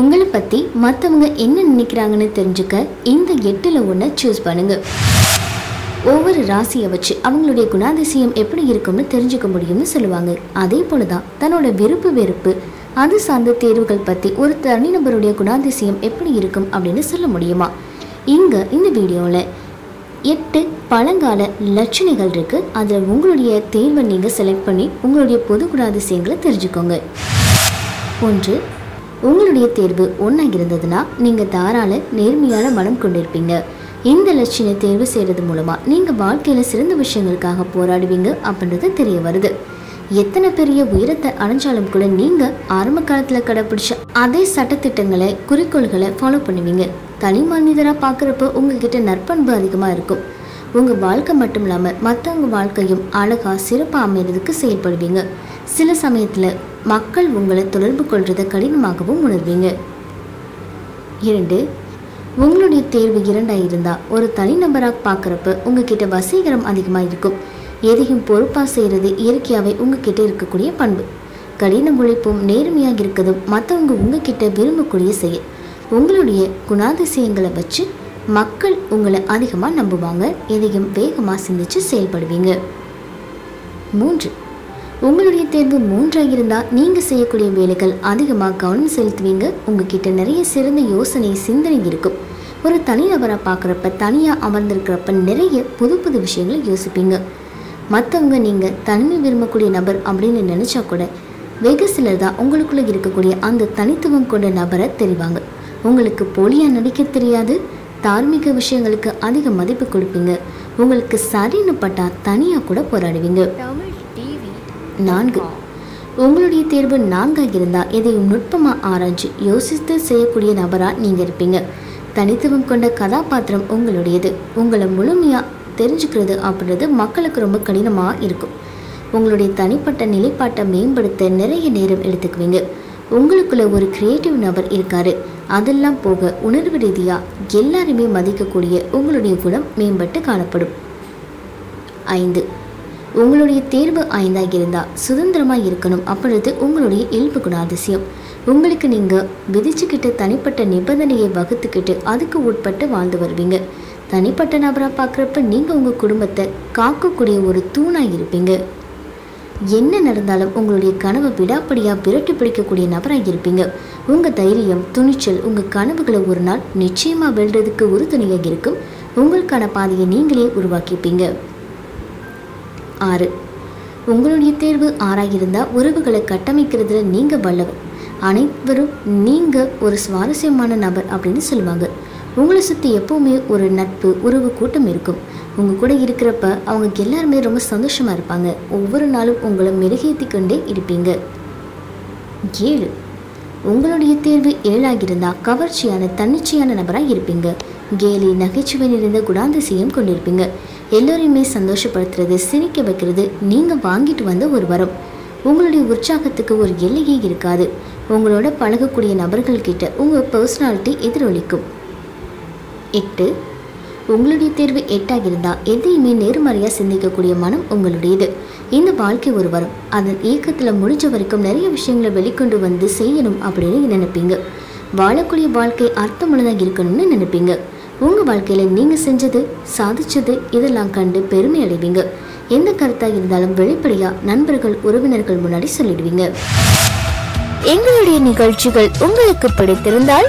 உங்களை பற்றி மற்றவங்க என்ன நினைக்கிறாங்கன்னு தெரிஞ்சுக்க இந்த எட்டில் ஒன்றை சூஸ் பண்ணுங்க. ஒவ்வொரு ராசியை வச்சு அவங்களுடைய குணாதிசயம் எப்படி இருக்கும்னு தெரிஞ்சுக்க முடியும்னு சொல்லுவாங்க. அதே போல தான் தன்னோட விருப்பு வெறுப்பு அது சார்ந்த தேர்வுகள் பற்றி ஒரு தனிநபருடைய குணாதிசயம் எப்படி இருக்கும் அப்படின்னு சொல்ல முடியுமா? இங்கே இந்த வீடியோவில் எட்டு பழங்கால லட்சணைகள் இருக்குது அதில் உங்களுடைய தேர்வை நீங்கள் செலக்ட் பண்ணி உங்களுடைய பொது குணாதிசயங்களை தெரிஞ்சுக்கோங்க. ஒன்று உங்களுடைய தேர்வு ஒன்றாக இருந்ததுன்னா நீங்கள் தாராள நேர்மையான மனம் கொண்டிருப்பீங்க. இந்த லட்சணை தேர்வு செய்கிறது மூலமாக நீங்கள் வாழ்க்கையில் சிறந்த விஷயங்களுக்காக போராடுவீங்க அப்படின்றது தெரிய வருது. எத்தனை பெரிய உயரத்தை அடைஞ்சாலும் கூட நீங்கள் ஆரம்ப காலத்தில் கடைப்பிடிச்ச அதே சட்டத்திட்டங்களை குறிக்கோள்களை ஃபாலோ பண்ணுவீங்க. தனி மனிதராக பார்க்குறப்ப உங்ககிட்ட நற்பண்பு அதிகமாக இருக்கும். உங்கள் வாழ்க்கை மட்டும் இல்லாமல் மற்றவங்க வாழ்க்கையும் அழகாக சிறப்பாக அமைகிறதுக்கு செயல்படுவீங்க. சில சமயத்தில் மக்கள் உங்களை தொடர்பு கொள்வதை கடினமாகவும் உணர்வீங்க. இரண்டு உங்களுடைய தேர்வு இரண்டாக இருந்தால் ஒரு தனிநபராக பார்க்குறப்ப உங்ககிட்ட வசீகரம் அதிகமாக இருக்கும். எதையும் பொறுப்பாக செய்கிறது இயற்கையாகவே உங்ககிட்ட இருக்கக்கூடிய பண்பு. கடின உழைப்பும் நேர்மையாக இருக்கிறதும் மற்றவங்க உங்ககிட்ட விரும்பக்கூடிய செயல். உங்களுடைய குணாதிசயங்களை வச்சு மக்கள் உங்களை அதிகமாக நம்புவாங்க எதையும் வேகமாக சிந்திச்சு செயல்படுவீங்க. மூன்று உங்களுடைய தேர்வு மூன்றாக இருந்தால் நீங்கள் செய்யக்கூடிய வேலைகள் அதிகமாக கவனம் செலுத்துவீங்க. உங்ககிட்ட நிறைய சிறந்த யோசனை சிந்தனை இருக்கும். ஒரு தனிநபராக பார்க்குறப்ப தனியாக அமர்ந்திருக்கிறப்ப நிறைய புது புது விஷயங்களை யோசிப்பீங்க. மற்றவங்க நீங்கள் தனிமை விரும்பக்கூடிய நபர் அப்படின்னு நினச்சா கூட வெகு சிலர் தான் உங்களுக்குள்ளே இருக்கக்கூடிய அந்த தனித்துவம் கொண்ட நபரை தெரிவாங்க. உங்களுக்கு போலியாக நடிக்க தெரியாது? தார்மீக விஷயங்களுக்கு அதிக மதிப்பு கொடுப்பீங்க. உங்களுக்கு சரின்னு பட்டா தனியாக கூட போராடுவீங்க. நான்கு. உங்களுடைய தேர்வு நான்காக இருந்தால் எதையும் நுட்பமாக ஆராய்ச்சி யோசித்து செய்யக்கூடிய நபராக நீங்கள் இருப்பீங்க. தனித்துவம் கொண்ட கதாபாத்திரம் உங்களுடையது. உங்களை முழுமையாக தெரிஞ்சுக்கிறது அப்படின்றது மக்களுக்கு ரொம்ப கடினமாக இருக்கும். உங்களுடைய தனிப்பட்ட நிலைப்பாட்டை மேம்படுத்த நிறைய நேரம் எடுத்துக்குவீங்க. உங்களுக்குள்ள ஒரு கிரியேட்டிவ் நபர் இருக்காரு. அதெல்லாம் போக உணர்வு ரீதியாக எல்லாருமே மதிக்கக்கூடிய உங்களுடைய குணம் மேம்பட்டு காணப்படும். ஐந்து. உங்களுடைய தேர்வு ஐந்தாக இருந்தால் சுதந்திரமாக இருக்கணும் அப்படின்றது உங்களுடைய இயல்பு குணாதிசயம். உங்களுக்கு நீங்கள் விதிச்சுக்கிட்டு தனிப்பட்ட நிபந்தனையை வகுத்துக்கிட்டு அதுக்கு உட்பட்டு வாழ்ந்து வருவீங்க. தனிப்பட்ட நபராக பார்க்குறப்ப நீங்கள் உங்கள் குடும்பத்தை காக்கக்கூடிய ஒரு தூணாக இருப்பீங்க. என்ன நடந்தாலும் உங்களுடைய கனவை விடாப்படியாக விரட்டி பிடிக்கக்கூடிய நபராக இருப்பீங்க. உங்கள் தைரியம் துணிச்சல் உங்கள் கனவுகளை ஒரு நாள் நிச்சயமாக வெல்றதுக்கு உறுதுணையாக இருக்கும். உங்களுக்கான பாதையை நீங்களே உருவாக்கிப்பீங்க ஆறு. உங்களுடைய தேர்வு ஆறாக இருந்தால் உறவுகளை கட்டமைக்கிறதுல நீங்கள் வல்லவர். அனைவரும் நீங்கள் ஒரு சுவாரஸ்யமான நபர் அப்படின்னு சொல்லுவாங்க. உங்களை சுற்றி எப்போவுமே ஒரு நட்பு உறவு கூட்டம் இருக்கும். உங்கள் கூட இருக்கிறப்ப அவங்க எல்லாருமே ரொம்ப சந்தோஷமாக இருப்பாங்க. ஒவ்வொரு நாளும் உங்களை மெருகேற்றி கொண்டே இருப்பீங்க. ஏழு. உங்களுடைய தேர்வு ஏழாகியிருந்தால் கவர்ச்சியான தன்னிச்சையான நபராக இருப்பீங்க. கேலி நகைச்சுவை நிறைந்த குணாதிசயம் கொண்டிருப்பீங்க. எல்லோரையுமே சந்தோஷப்படுத்துறது சிரிக்க வைக்கிறது நீங்கள் வாங்கிட்டு வந்த ஒரு வரம். உங்களுடைய உற்சாகத்துக்கு ஒரு எல்லையே இருக்காது. உங்களோட பழகக்கூடிய நபர்கள்கிட்ட உங்கள் பர்சனாலிட்டி எதிரொலிக்கும். எட்டு. உங்களுடைய தேர்வு எட்டாக இருந்தால் எதையுமே நேர்மறையாக சிந்திக்கக்கூடிய மனம் உங்களுடையது. இந்த வாழ்க்கை ஒரு வரும் அதன் இயக்கத்தில் முடிஞ்ச வரைக்கும் நிறைய விஷயங்களை வெளிக்கொண்டு வந்து செய்யணும் அப்படின்னு நினைப்பீங்க. வாழக்கூடிய வாழ்க்கை அர்த்தமுள்ளதாக இருக்கணும்னு நினைப்பீங்க. உங்கள் வாழ்க்கையில் நீங்கள் செஞ்சது சாதிச்சது இதெல்லாம் கண்டு பெருமை அடைவீங்க. எந்த கருத்தாக இருந்தாலும் வெளிப்படையாக நண்பர்கள் உறவினர்கள் முன்னாடி சொல்லிடுவீங்க. எங்களுடைய நிகழ்ச்சிகள் உங்களுக்கு பிடித்திருந்தால்